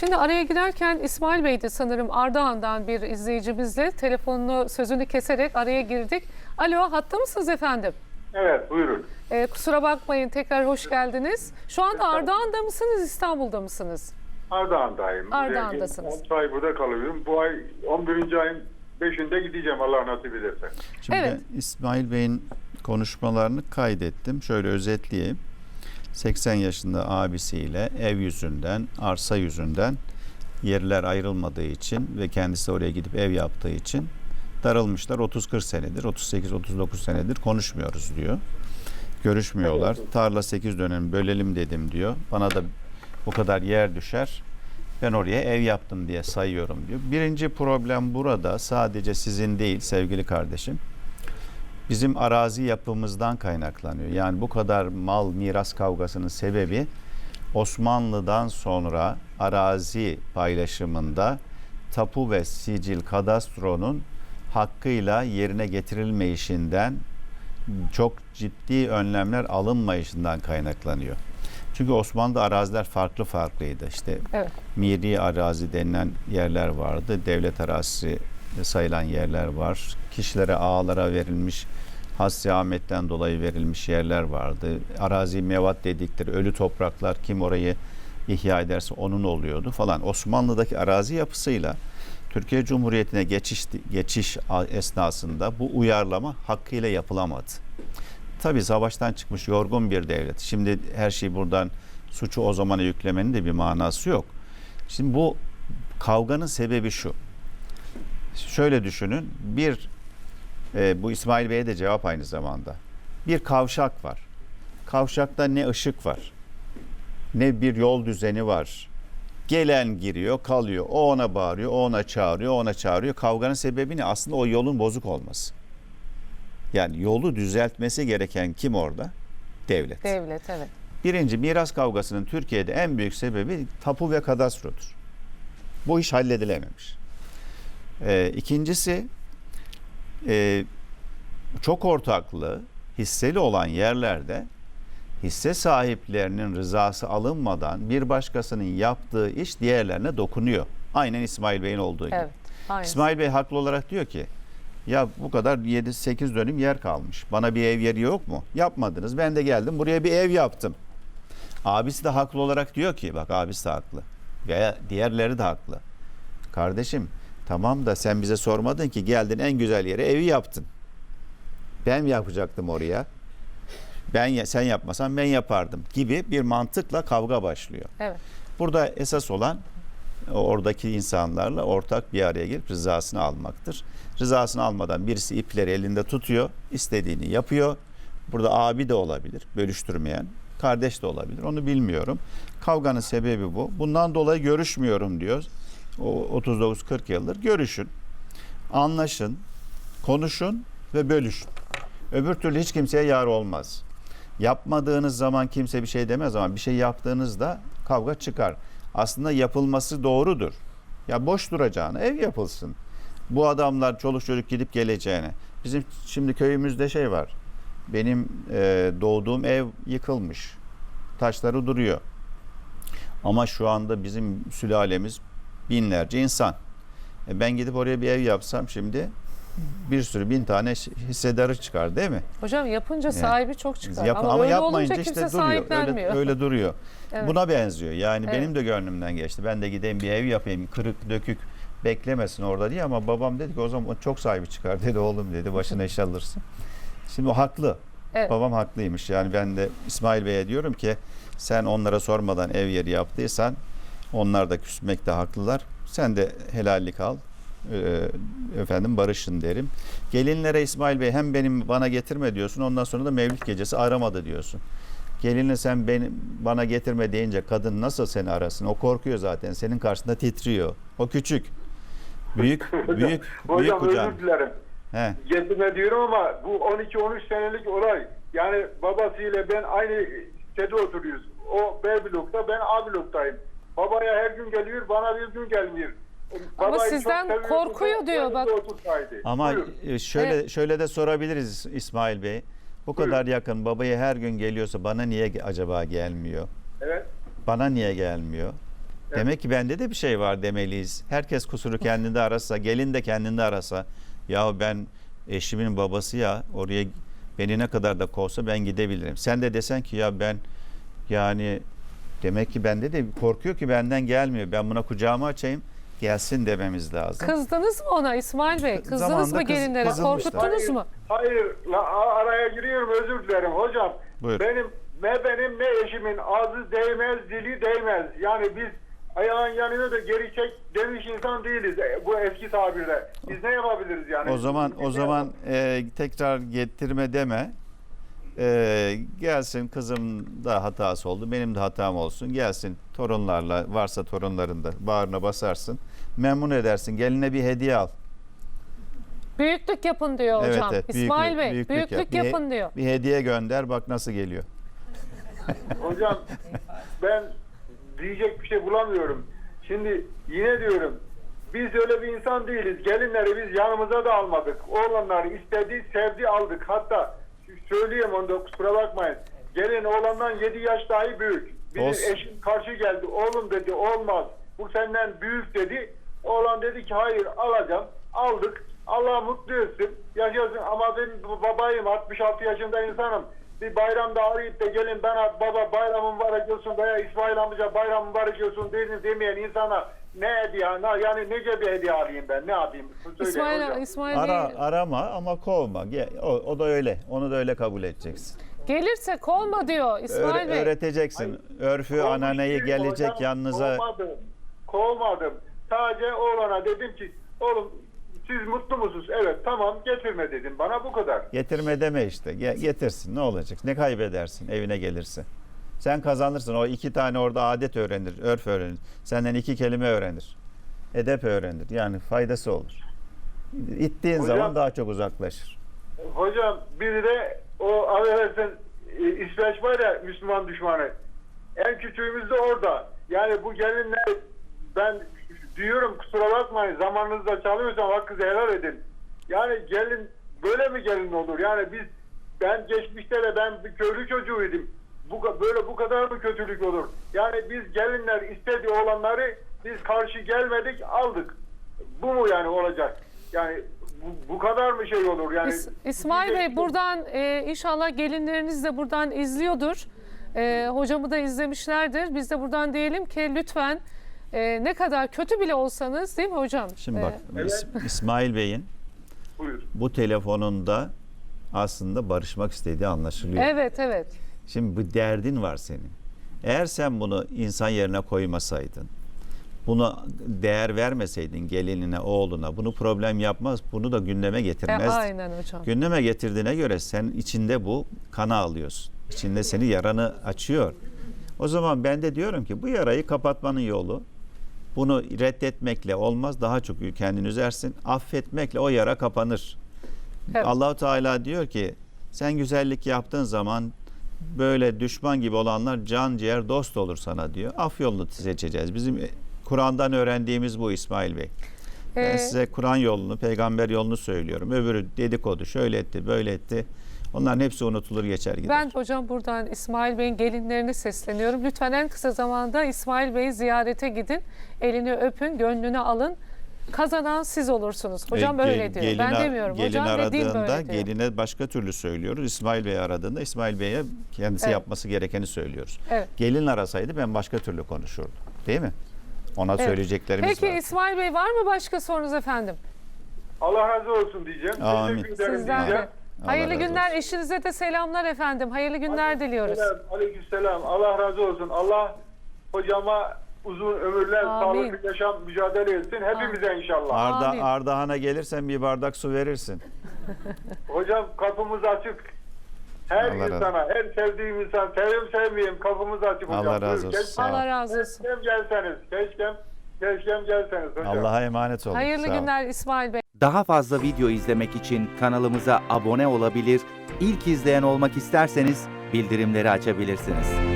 Şimdi araya girerken İsmail Bey'di sanırım Ardahan'dan bir izleyicimizle telefonunu sözünü keserek araya girdik. Alo hatta mısınız efendim? Evet buyurun. Ee, kusura bakmayın tekrar hoş geldiniz. Şu anda Ardahan'da mısınız İstanbul'da mısınız? Ardahan'dayım. Ardahan'dasınız. 10 ay burada kalıyorum. Bu ay 11. ayın 5'inde gideceğim Allah nasip ederse. Şimdi Evet. İsmail Bey'in konuşmalarını kaydettim. Şöyle özetleyeyim. 80 yaşında abisiyle ev yüzünden, arsa yüzünden yerler ayrılmadığı için ve kendisi oraya gidip ev yaptığı için darılmışlar. 30-40 senedir, 38-39 senedir konuşmuyoruz diyor. Görüşmüyorlar. Tarla 8 dönem bölelim dedim diyor. Bana da bu kadar yer düşer. Ben oraya ev yaptım diye sayıyorum diyor. Birinci problem burada sadece sizin değil sevgili kardeşim. Bizim arazi yapımızdan kaynaklanıyor. Yani bu kadar mal miras kavgasının sebebi Osmanlı'dan sonra arazi paylaşımında tapu ve sicil kadastronun hakkıyla yerine getirilmeyişinden çok ciddi önlemler alınmayışından kaynaklanıyor. Çünkü Osmanlı'da araziler farklı farklıydı. İşte Evet. miri arazi denilen yerler vardı. Devlet arazisi sayılan yerler var. Kişilere, ağalara verilmiş hassi dolayı verilmiş yerler vardı. Arazi mevat dedikleri ölü topraklar kim orayı ihya ederse onun oluyordu falan. Osmanlı'daki arazi yapısıyla Türkiye Cumhuriyeti'ne geçiş geçiş esnasında bu uyarlama hakkıyla yapılamadı. Tabii savaştan çıkmış yorgun bir devlet. Şimdi her şeyi buradan suçu o zamana yüklemenin de bir manası yok. Şimdi bu kavganın sebebi şu. Şöyle düşünün. Bir e, bu İsmail Bey'e de cevap aynı zamanda. Bir kavşak var. Kavşakta ne ışık var, ne bir yol düzeni var. Gelen giriyor, kalıyor. O ona bağırıyor, o ona çağırıyor, o ona çağırıyor. Kavganın sebebi ne? Aslında o yolun bozuk olması. Yani yolu düzeltmesi gereken kim orada? Devlet. Devlet evet. Birinci miras kavgasının Türkiye'de en büyük sebebi tapu ve kadastrodur. Bu iş halledilememiş. Ee, ikincisi e, çok ortaklı hisseli olan yerlerde hisse sahiplerinin rızası alınmadan bir başkasının yaptığı iş diğerlerine dokunuyor. Aynen İsmail Bey'in olduğu gibi. Evet. Aynen. İsmail Bey haklı olarak diyor ki ya bu kadar 7-8 dönüm yer kalmış. Bana bir ev yeri yok mu? Yapmadınız. Ben de geldim buraya bir ev yaptım. Abisi de haklı olarak diyor ki bak abisi de haklı. Veya diğerleri de haklı. Kardeşim tamam da sen bize sormadın ki geldin en güzel yere evi yaptın. Ben yapacaktım oraya. Ben ya- sen yapmasan ben yapardım gibi bir mantıkla kavga başlıyor. Evet. Burada esas olan oradaki insanlarla ortak bir araya gelip rızasını almaktır. Rızasını almadan birisi ipleri elinde tutuyor, istediğini yapıyor. Burada abi de olabilir, bölüştürmeyen, kardeş de olabilir. Onu bilmiyorum. Kavganın sebebi bu. Bundan dolayı görüşmüyorum diyor. O 39-40 yıldır görüşün, anlaşın, konuşun ve bölüşün. Öbür türlü hiç kimseye yar olmaz. Yapmadığınız zaman kimse bir şey demez ama bir şey yaptığınızda kavga çıkar. Aslında yapılması doğrudur. Ya boş duracağına ev yapılsın. Bu adamlar çoluk çocuk gidip geleceğine. Bizim şimdi köyümüzde şey var. Benim e, doğduğum ev yıkılmış. Taşları duruyor. Ama şu anda bizim sülalemiz binlerce insan. E, ben gidip oraya bir ev yapsam şimdi bir sürü bin tane hissedarı çıkar değil mi? Hocam yapınca sahibi çok çıkar. Yap- ama, ama, öyle yapmayınca olunca işte duruyor. Öyle, öyle duruyor. Evet. Buna benziyor. Yani Evet. benim de gönlümden geçti. Ben de gideyim bir ev yapayım. Kırık dökük beklemesin orada diye ama babam dedi ki o zaman çok sahibi çıkar dedi oğlum dedi başına iş alırsın. Şimdi o haklı. Evet. Babam haklıymış. Yani ben de İsmail Bey'e diyorum ki sen onlara sormadan ev yeri yaptıysan onlar da küsmekte haklılar. Sen de helallik al. Ee, efendim barışın derim. Gelinlere İsmail Bey hem benim bana getirme diyorsun ondan sonra da mevlid gecesi aramadı diyorsun. Gelinle sen beni bana getirme deyince kadın nasıl seni arasın? O korkuyor zaten. Senin karşında titriyor. O küçük. Büyük büyük büyük Hocam kucağın. özür dilerim. He. Getirme diyorum ama bu 12-13 senelik olay. Yani babasıyla ben aynı sitede oturuyoruz. O B blokta ben A bloktayım. Babaya her gün geliyor bana bir gün gelmiyor. Ama Babayı sizden korkuyor diyor bak. otursaydı. Ama Buyurun. e, şöyle şöyle de sorabiliriz İsmail Bey. Bu Buyurun. kadar yakın babaya her gün geliyorsa bana niye ge- acaba gelmiyor? Evet. Bana niye gelmiyor? Demek ki bende de bir şey var demeliyiz. Herkes kusuru kendinde arasa, gelin de kendinde arasa. Ya ben eşimin babası ya oraya beni ne kadar da kovsa ben gidebilirim. Sen de desen ki ya ben yani demek ki bende de korkuyor ki benden gelmiyor. Ben buna kucağımı açayım gelsin dememiz lazım. Kızdınız mı ona İsmail Bey? Kızdınız Zamanında mı kız- gelinlere? kızılmışlar. Korkuttunuz Hayır, mu? Hayır, la, a- araya giriyorum özür dilerim hocam. Buyur. Benim ne benim ne eşimin ağzı değmez, dili değmez. Yani biz ayağın yanına da geri çek demiş insan değiliz e, bu eski tabirle. Biz ne yapabiliriz yani? O zaman Biz o ne zaman e, tekrar getirme deme. E, gelsin kızım da hatası oldu. Benim de hatam olsun. Gelsin torunlarla varsa torunların da bağrına basarsın. Memnun edersin. Geline bir hediye al. Büyüklük yapın diyor Evet, hocam. evet, İsmail büyüklük- Bey büyüklük büyüklük, yap. Bir yapın diyor. Bir hediye gönder bak nasıl geliyor. Hocam ben diyecek bir şey bulamıyorum. Şimdi yine diyorum biz öyle bir insan değiliz. Gelinleri biz yanımıza da almadık. Oğlanları istedi, sevdi, aldık. Hatta söyleyeyim onu da kusura bakmayın. Gelin oğlandan 7 yaş dahi büyük. Bizim Olsun. eşim karşı geldi. Oğlum dedi olmaz. Bu senden büyük dedi. Oğlan dedi ki hayır alacağım. Aldık. Allah mutlu etsin. Yaşasın ama ben babayım 66 yaşında insanım. Bir bayramda arayıp da gelin bana baba bayramın mübarek olsun veya İsmail amca bayramın mübarek olsun deyin demeyen insana ne hediye ne, yani nece bir hediye alayım ben ne yapayım? Söyle İsmail, hocam. İsmail Ara, Bey arama ama kovma. Ge- O, o da öyle. Onu da öyle kabul edeceksin. gelirse kovma diyor İsmail Öğre- Bey. öğreteceksin. Örfü, ananeyi gelecek hocam, yanınıza. Kovmadım. Kovmadım. Sadece oğlana dedim ki oğlum siz mutlu musunuz? Evet tamam getirme dedim bana bu kadar. Getirme deme işte. Ge- getirsin. Ne olacak? Ne kaybedersin evine gelirse? Sen kazanırsın. O iki tane orada adet öğrenir, örf öğrenir. Senden iki kelime öğrenir. Edep öğrenir. Yani faydası olur. İttiğin Hocam- zaman daha çok uzaklaşır. Hocam biri de o affedersin e, İsveç var ya Müslüman düşmanı. En küçüğümüz de orada. Yani bu gelinler ben diyorum kusura bakmayın zamanınızda çalıyorsam hakkınızı helal edin. Yani gelin böyle mi gelin olur? Yani biz ben geçmişte de ben bir köylü çocuğuydum. Bu böyle bu kadar mı kötülük olur? Yani biz gelinler istediği olanları biz karşı gelmedik aldık. Bu mu yani olacak? Yani bu, bu kadar mı şey olur? Yani İs- İsmail Bey buradan e, inşallah gelinleriniz de buradan izliyordur. E, hocamı da izlemişlerdir. Biz de buradan diyelim ki lütfen e, ne kadar kötü bile olsanız değil mi hocam? Şimdi E, bak İs- İsmail Bey'in Buyur. bu telefonunda aslında barışmak istediği anlaşılıyor. evet evet. Şimdi bu derdin var senin. Eğer sen bunu insan yerine koymasaydın, bunu değer vermeseydin gelinine, oğluna, bunu problem yapmaz, bunu da gündeme E, getirmez. aynen hocam. Gündeme getirdiğine göre sen içinde bu kana alıyorsun. İçinde seni yaranı açıyor. O zaman ben de diyorum ki bu yarayı kapatmanın yolu bunu reddetmekle olmaz. Daha çok kendini üzersin. Affetmekle o yara kapanır. Evet. Allahu Teala diyor ki sen güzellik yaptığın zaman böyle düşman gibi olanlar can ciğer dost olur sana diyor. Af yolunu seçeceğiz. Bizim e, Kur'an'dan öğrendiğimiz bu İsmail Bey. Ben E, size Kur'an yolunu, peygamber yolunu söylüyorum. Öbürü dedikodu, şöyle etti, böyle etti. Onların hepsi unutulur geçer gider. Ben hocam buradan İsmail Bey'in gelinlerine sesleniyorum. Lütfen en kısa zamanda İsmail Bey'i ziyarete gidin. Elini öpün, gönlünü alın. Kazanan siz olursunuz. Hocam E, gel- öyle diyor. ben gelin a- demiyorum. Gelin Hocam aradığında böyle diyor. geline başka türlü söylüyoruz. İsmail Bey aradığında İsmail Bey'e kendisi Evet. yapması gerekeni söylüyoruz. Evet. Gelin arasaydı ben başka türlü konuşurdum. Değil mi? Ona Evet. söyleyeceklerimiz Peki var. İsmail Bey var mı başka sorunuz efendim? Allah razı olsun diyeceğim. Amin. Teşekkür ederim Sizden diyeceğim. de. Hayırlı razı günler. olsun. Eşinize de selamlar efendim. Hayırlı günler diliyoruz. Selam, aleykümselam. Allah razı olsun. Allah hocama uzun ömürler, Amin. sağlıklı yaşam mücadele etsin. Hepimize inşallah. Arda, Amin. Ardahan'a gelirsen bir bardak su verirsin. Hocam kapımız açık. Her Allah razı- insana, her sevdiğim insan, seveyim sevmeyeyim kapımız açık hocam. Allah razı Buyurun, olsun. keşke- Sağ ol. Allah razı olsun. Keşkem gelseniz. Keşkem, keşkem gelseniz hocam. Allah'a emanet olun. Hayırlı Sağ ol. günler İsmail Bey. Daha fazla video izlemek için kanalımıza abone olabilir, ilk izleyen olmak isterseniz bildirimleri açabilirsiniz.